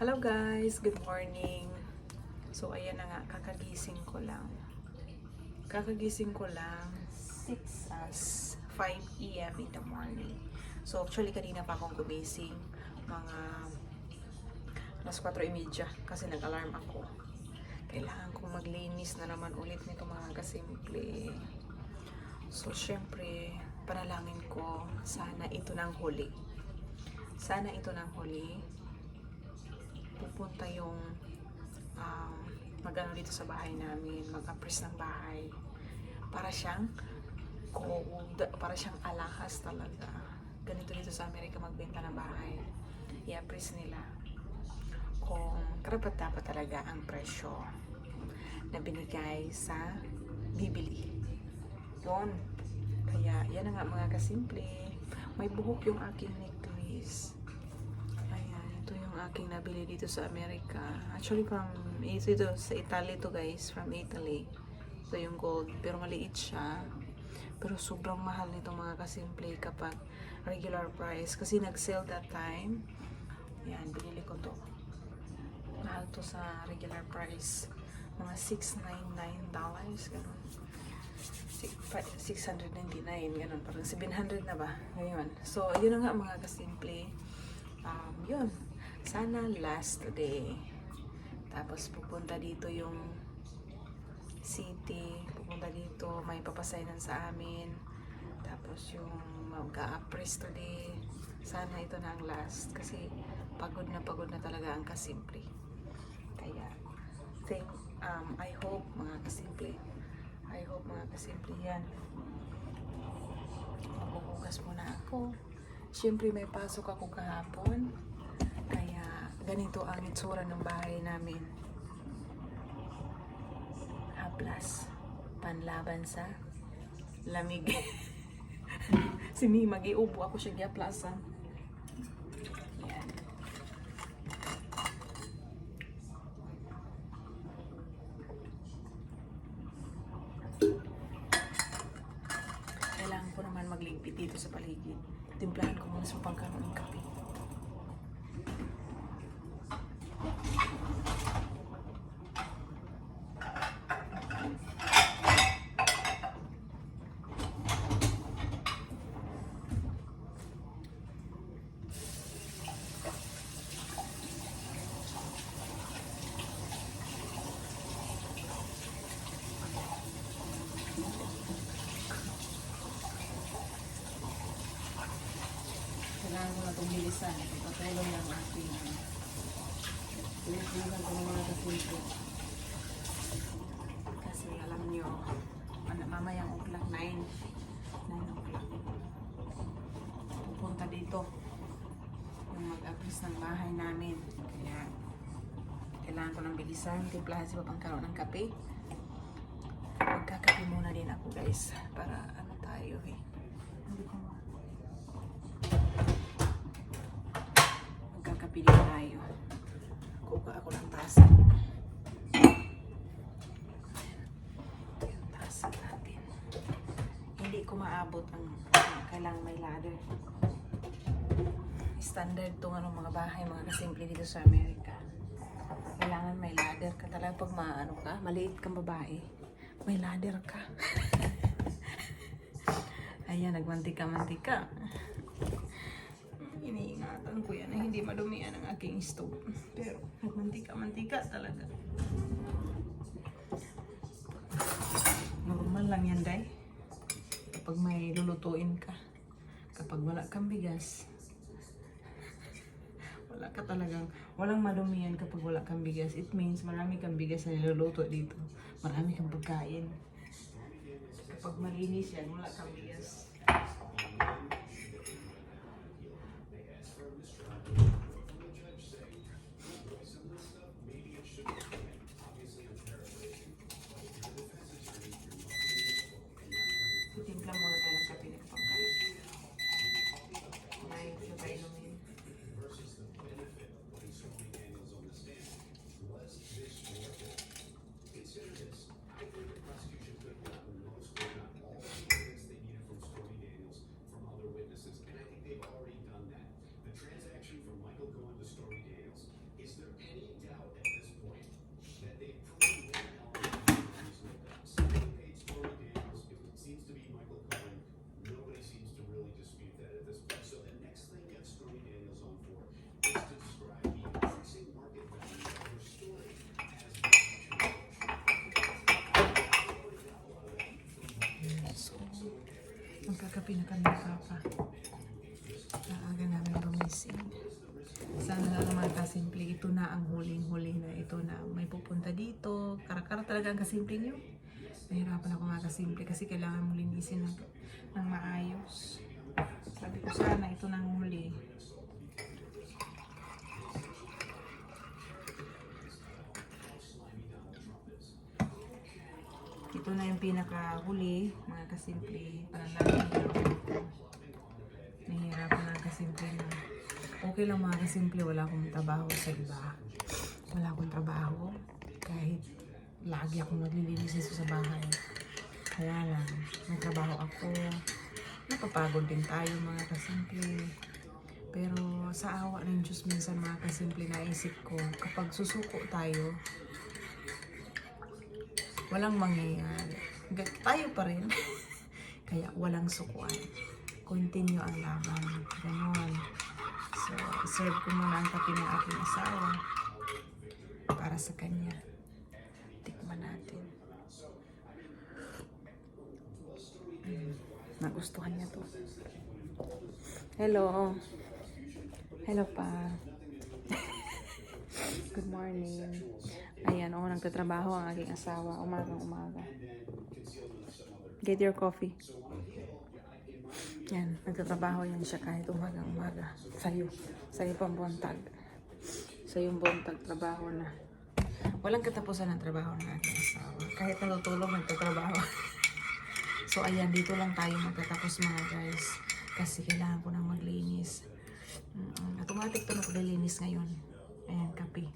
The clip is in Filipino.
Hello guys, good morning. So ayan na nga, kakagising ko lang. Kakagising ko lang 6 as 5 a.m. in the morning. So actually kanina pa akong gumising mga alas 4.30 kasi nag-alarm ako. Kailangan kong maglinis na naman ulit nito mga kasimple. So syempre, panalangin ko sana ito ng huli. Sana ito ng huli pupunta yung um, magano dito sa bahay namin, mag-appress ng bahay. Para siyang cold, para siyang alahas talaga. Ganito dito sa Amerika magbenta ng bahay. I-appress nila kung karapat dapat talaga ang presyo na binigay sa bibili. Yun. Kaya, yan na nga mga kasimple. May buhok yung aking necklace. Aking nabili dito sa Amerika. Actually, from, ito, ito sa Italy to guys, from Italy. Ito yung gold, pero maliit siya. Pero sobrang mahal nito mga kasimple kapag regular price. Kasi nag-sale that time. Ayan, binili ko to. Mahal to sa regular price. Mga $699, ganun. Six- fi- 699, ganun. Parang 700 na ba? Ngayon. So, yun na nga mga kasimple. Um, yun. Sana last today. Tapos pupunta dito yung city. Pupunta dito. May papasainan sa amin. Tapos yung mag-a-appraise today. Sana ito na ang last. Kasi pagod na pagod na talaga ang kasimple. Kaya, think, um, I hope mga kasimple. I hope mga kasimple yan. Maghuhugas muna ako. Siyempre may pasok ako kahapon. Ganito ang itsura ng bahay namin. Haplas. Panlaban sa lamig. si Mi, mag-iubo ako siya giaplasan. Yan. Kailangan ko naman magligpit dito sa paligid. Timplahan ko muna sa pagkaroon ng kape. Kailangan bilisan. Ipatulong ng aking ano. Pilipinan ko ng mga kasilpo. Kasi alam nyo, ano, mamayang o'clock, 9. 9 o'clock. Pupunta dito. Yung mag-apis ng bahay namin. Kaya, kailangan ko ng bilisan. Timplahan si Papang karoon ng kape. Magkakape muna din ako guys. Para ano tayo eh. Hindi ko ma- Magkakape din tayo. Kuha Ito yung tasa natin. Hindi ko maabot ang kailangan may ladder. Standard tong ano, mga bahay, mga kasimple dito sa Amerika. Kailangan may ladder ka talaga pag maano ka, maliit kang babae. May ladder ka. Ayan, nagmantika-mantika. Iniingatan ko yan na hindi madumian ang aking stove. Pero nagmantika-mantika talaga. Normal lang yan, Day. Kapag may lulutuin ka. Kapag wala kang bigas. Wala ka talagang, walang madumihan kapag wala kang bigas. It means marami kang bigas na niluluto dito. Marami kang pagkain. Kapag malinis yan, wala kang bigas. Pinakamika pa. Naaga namin gumising. Sana lang naman kasimple. Ito na ang huling-huli na ito na may pupunta dito. Karakara talaga ang kasimple nyo. Nahirapan ako mga kasimple kasi kailangan mo linisin ng, ng maayos. Sabi ko sana ito na ang huli. Ito na yung pinakahuli, mga kasimple. Parang lagi Nahihirapan na kasimple na. Okay lang mga kasimple, wala akong trabaho sa iba. Wala akong trabaho. Kahit lagi akong naglilinis sa bahay. Kaya lang, may trabaho ako. Napapagod din tayo mga kasimple. Pero sa awa ng Diyos minsan mga kasimple naisip ko, kapag susuko tayo, walang mangyayari. Tayo pa rin. Kaya walang sukuan. Continue ang laban. Ganon. So, serve ko muna ang kape ng aking asawa para sa kanya. Tikman natin. Mm, nagustuhan niya to. Hello. Hello pa. Good morning. Ayan, oh, nagtatrabaho ang aking asawa. Umagang umaga. Get your coffee. Yan, nagtatrabaho yan siya kahit umagang umaga. Sa'yo. Sa'yo pang buntag. Sa'yo buntag, trabaho na. Walang katapusan ng trabaho ng aking asawa. Kahit natutulog, nagtatrabaho. so, ayan, dito lang tayo magtatapos mga guys. Kasi kailangan ko nang maglinis. Mm, automatic to na paglilinis ngayon. Ayan, kape.